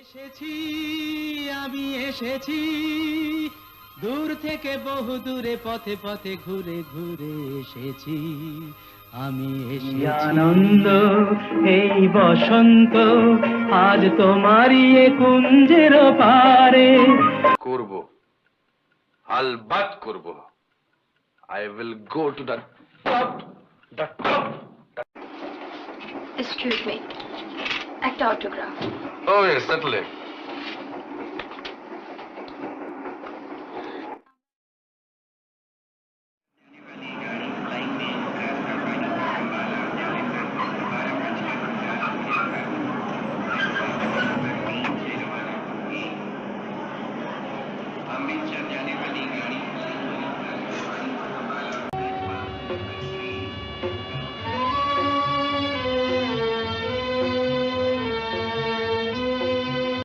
এসেছি আমি এসেছি। দূর থেকে বহু দূরে পথে পথে ঘুরে ঘুরে এসেছি। আমি এসেছি। আনন্দ এই বসন্ত আজ তোমারই এ কুঞ্জের পারে। করব আলবাত করব। I will go to the top the top excuse me একটা autograph Oh, yes, certainly.